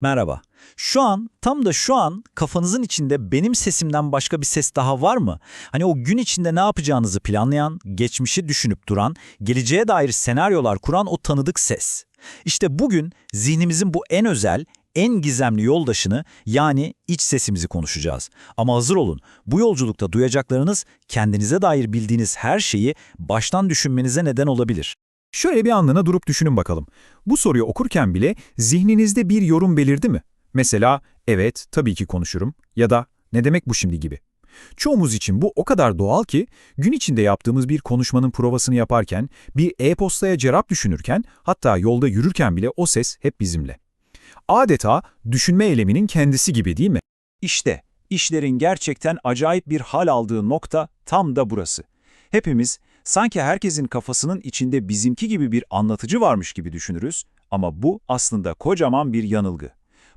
Merhaba. Şu an, tam da şu an kafanızın içinde benim sesimden başka bir ses daha var mı? Hani o gün içinde ne yapacağınızı planlayan, geçmişi düşünüp duran, geleceğe dair senaryolar kuran o tanıdık ses. İşte bugün zihnimizin bu en özel, en gizemli yoldaşını yani iç sesimizi konuşacağız. Ama hazır olun, bu yolculukta duyacaklarınız kendinize dair bildiğiniz her şeyi baştan düşünmenize neden olabilir. Şöyle bir anlığına durup düşünün bakalım. Bu soruyu okurken bile zihninizde bir yorum belirdi mi? Mesela, evet, tabii ki konuşurum ya da ne demek bu şimdi gibi. Çoğumuz için bu o kadar doğal ki, gün içinde yaptığımız bir konuşmanın provasını yaparken, bir e-postaya cevap düşünürken, hatta yolda yürürken bile o ses hep bizimle. Adeta düşünme eyleminin kendisi gibi değil mi? İşte işlerin gerçekten acayip bir hal aldığı nokta tam da burası. Hepimiz sanki herkesin kafasının içinde bizimki gibi bir anlatıcı varmış gibi düşünürüz ama bu aslında kocaman bir yanılgı.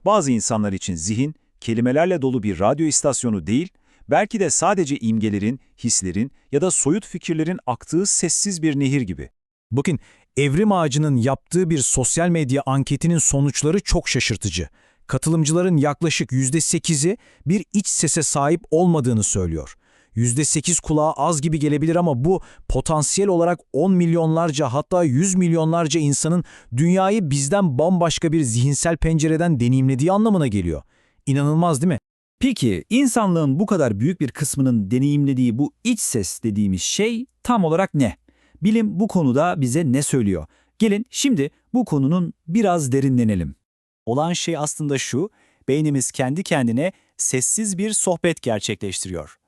Bazı insanlar için zihin kelimelerle dolu bir radyo istasyonu değil, belki de sadece imgelerin, hislerin ya da soyut fikirlerin aktığı sessiz bir nehir gibi. Bakın, Evrim Ağacı'nın yaptığı bir sosyal medya anketinin sonuçları çok şaşırtıcı. Katılımcıların yaklaşık %8'i bir iç sese sahip olmadığını söylüyor. %8 kulağa az gibi gelebilir ama bu potansiyel olarak 10 milyonlarca hatta 100 milyonlarca insanın dünyayı bizden bambaşka bir zihinsel pencereden deneyimlediği anlamına geliyor. İnanılmaz değil mi? Peki insanlığın bu kadar büyük bir kısmının deneyimlediği bu iç ses dediğimiz şey tam olarak ne? Bilim bu konuda bize ne söylüyor? Gelin şimdi bu konunun biraz derinlenelim. Olan şey aslında şu, beynimiz kendi kendine sessiz bir sohbet gerçekleştiriyor.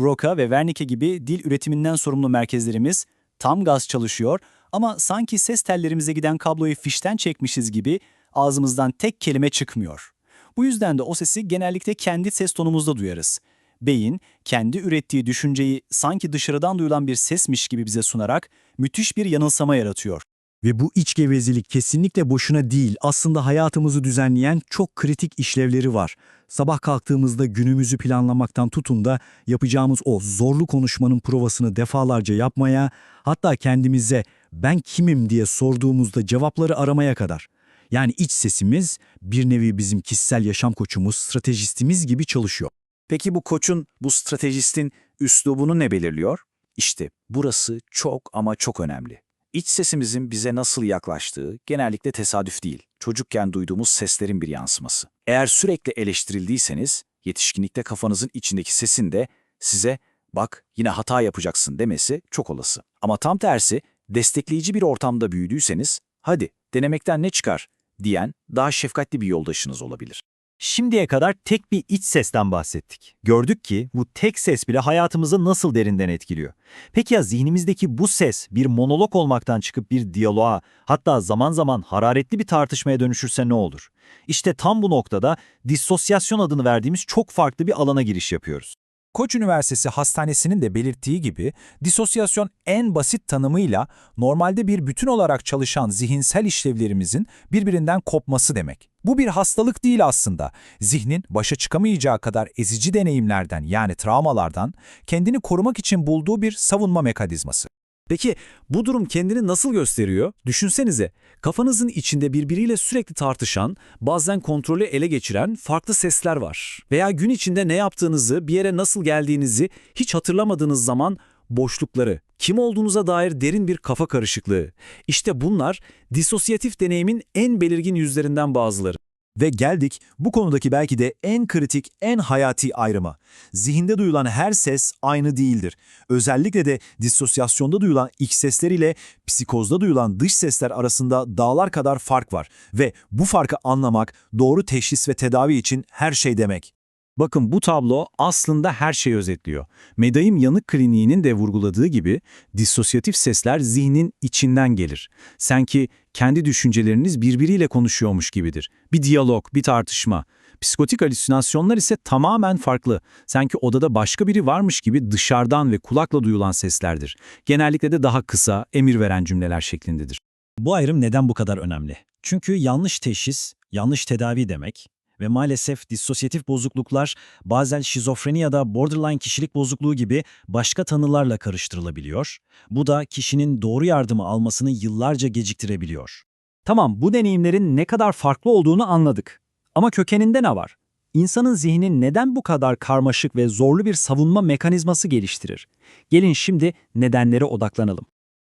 Broca ve Wernicke gibi dil üretiminden sorumlu merkezlerimiz tam gaz çalışıyor ama sanki ses tellerimize giden kabloyu fişten çekmişiz gibi ağzımızdan tek kelime çıkmıyor. Bu yüzden de o sesi genellikle kendi ses tonumuzda duyarız. Beyin, kendi ürettiği düşünceyi sanki dışarıdan duyulan bir sesmiş gibi bize sunarak müthiş bir yanılsama yaratıyor. Ve bu iç gevezelik kesinlikle boşuna değil, aslında hayatımızı düzenleyen çok kritik işlevleri var. Sabah kalktığımızda günümüzü planlamaktan tutun da yapacağımız o zorlu konuşmanın provasını defalarca yapmaya, hatta kendimize ben kimim diye sorduğumuzda cevapları aramaya kadar. Yani iç sesimiz bir nevi bizim kişisel yaşam koçumuz, stratejistimiz gibi çalışıyor. Peki bu koçun, bu stratejistin üslubunu ne belirliyor? İşte burası çok ama çok önemli. İç sesimizin bize nasıl yaklaştığı genellikle tesadüf değil, çocukken duyduğumuz seslerin bir yansıması. Eğer sürekli eleştirildiyseniz, yetişkinlikte kafanızın içindeki sesin de size bak yine hata yapacaksın demesi çok olası. Ama tam tersi, destekleyici bir ortamda büyüdüyseniz, hadi denemekten ne çıkar diyen daha şefkatli bir yoldaşınız olabilir. Şimdiye kadar tek bir iç sesten bahsettik. Gördük ki bu tek ses bile hayatımızı nasıl derinden etkiliyor. Peki ya zihnimizdeki bu ses bir monolog olmaktan çıkıp bir diyaloğa, hatta zaman zaman hararetli bir tartışmaya dönüşürse ne olur? İşte tam bu noktada dissosyasyon adını verdiğimiz çok farklı bir alana giriş yapıyoruz. Koç Üniversitesi Hastanesi'nin de belirttiği gibi disosyasyon en basit tanımıyla normalde bir bütün olarak çalışan zihinsel işlevlerimizin birbirinden kopması demek. Bu bir hastalık değil aslında. Zihnin başa çıkamayacağı kadar ezici deneyimlerden yani travmalardan kendini korumak için bulduğu bir savunma mekanizması. Peki bu durum kendini nasıl gösteriyor? Düşünsenize, kafanızın içinde birbiriyle sürekli tartışan, bazen kontrolü ele geçiren farklı sesler var. Veya gün içinde ne yaptığınızı, bir yere nasıl geldiğinizi hiç hatırlamadığınız zaman boşlukları, kim olduğunuza dair derin bir kafa karışıklığı. İşte bunlar disosyatif deneyimin en belirgin yüzlerinden bazıları. Ve geldik bu konudaki belki de en kritik, en hayati ayrıma. Zihinde duyulan her ses aynı değildir. Özellikle de disosyasyonda duyulan iç sesler ile psikozda duyulan dış sesler arasında dağlar kadar fark var. Ve bu farkı anlamak doğru teşhis ve tedavi için her şey demek. Bakın bu tablo aslında her şeyi özetliyor. Medayım Yanık Kliniği'nin de vurguladığı gibi disosyatif sesler zihnin içinden gelir. Sanki kendi düşünceleriniz birbiriyle konuşuyormuş gibidir. Bir diyalog, bir tartışma. Psikotik halüsinasyonlar ise tamamen farklı. Sanki odada başka biri varmış gibi dışarıdan ve kulakla duyulan seslerdir. Genellikle de daha kısa, emir veren cümleler şeklindedir. Bu ayrım neden bu kadar önemli? Çünkü yanlış teşhis, yanlış tedavi demek ve maalesef disosyatif bozukluklar bazen şizofreni ya da borderline kişilik bozukluğu gibi başka tanılarla karıştırılabiliyor. Bu da kişinin doğru yardımı almasını yıllarca geciktirebiliyor. Tamam bu deneyimlerin ne kadar farklı olduğunu anladık. Ama kökeninde ne var? İnsanın zihni neden bu kadar karmaşık ve zorlu bir savunma mekanizması geliştirir? Gelin şimdi nedenlere odaklanalım.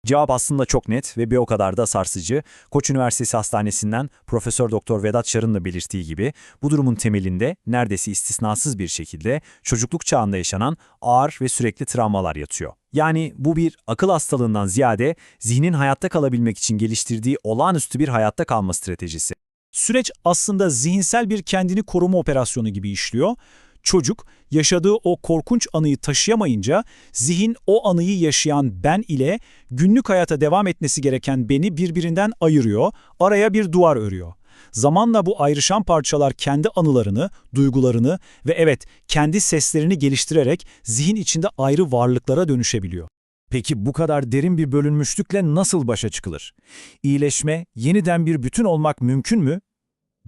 Cevap aslında çok net ve bir o kadar da sarsıcı. Koç Üniversitesi Hastanesi'nden Profesör Doktor Vedat Şar'ın da belirttiği gibi bu durumun temelinde neredeyse istisnasız bir şekilde çocukluk çağında yaşanan ağır ve sürekli travmalar yatıyor. Yani bu bir akıl hastalığından ziyade zihnin hayatta kalabilmek için geliştirdiği olağanüstü bir hayatta kalma stratejisi. Süreç aslında zihinsel bir kendini koruma operasyonu gibi işliyor. Çocuk yaşadığı o korkunç anıyı taşıyamayınca zihin o anıyı yaşayan ben ile günlük hayata devam etmesi gereken beni birbirinden ayırıyor, araya bir duvar örüyor. Zamanla bu ayrışan parçalar kendi anılarını, duygularını ve evet kendi seslerini geliştirerek zihin içinde ayrı varlıklara dönüşebiliyor. Peki bu kadar derin bir bölünmüşlükle nasıl başa çıkılır? İyileşme, yeniden bir bütün olmak mümkün mü?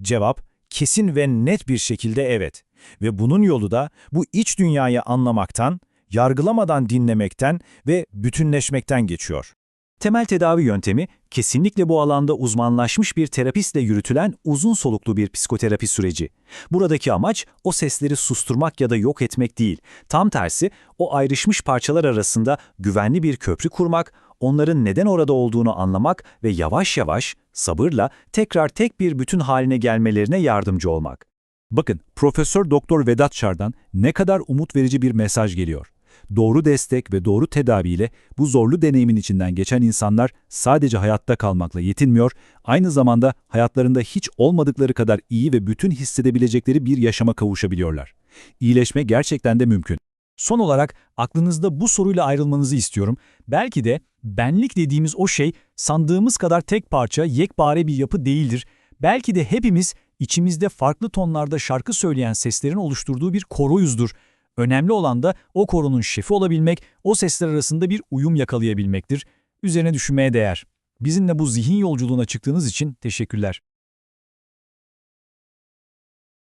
Cevap, kesin ve net bir şekilde evet. Ve bunun yolu da bu iç dünyayı anlamaktan, yargılamadan dinlemekten ve bütünleşmekten geçiyor. Temel tedavi yöntemi kesinlikle bu alanda uzmanlaşmış bir terapistle yürütülen uzun soluklu bir psikoterapi süreci. Buradaki amaç o sesleri susturmak ya da yok etmek değil. Tam tersi o ayrışmış parçalar arasında güvenli bir köprü kurmak, onların neden orada olduğunu anlamak ve yavaş yavaş, sabırla tekrar tek bir bütün haline gelmelerine yardımcı olmak. Bakın, Profesör Doktor Vedat Şar'dan ne kadar umut verici bir mesaj geliyor. Doğru destek ve doğru tedaviyle bu zorlu deneyimin içinden geçen insanlar sadece hayatta kalmakla yetinmiyor, aynı zamanda hayatlarında hiç olmadıkları kadar iyi ve bütün hissedebilecekleri bir yaşama kavuşabiliyorlar. İyileşme gerçekten de mümkün. Son olarak aklınızda bu soruyla ayrılmanızı istiyorum. Belki de benlik dediğimiz o şey sandığımız kadar tek parça, yekpare bir yapı değildir. Belki de hepimiz içimizde farklı tonlarda şarkı söyleyen seslerin oluşturduğu bir koroyuzdur. Önemli olan da o koronun şefi olabilmek, o sesler arasında bir uyum yakalayabilmektir. Üzerine düşünmeye değer. Bizimle bu zihin yolculuğuna çıktığınız için teşekkürler.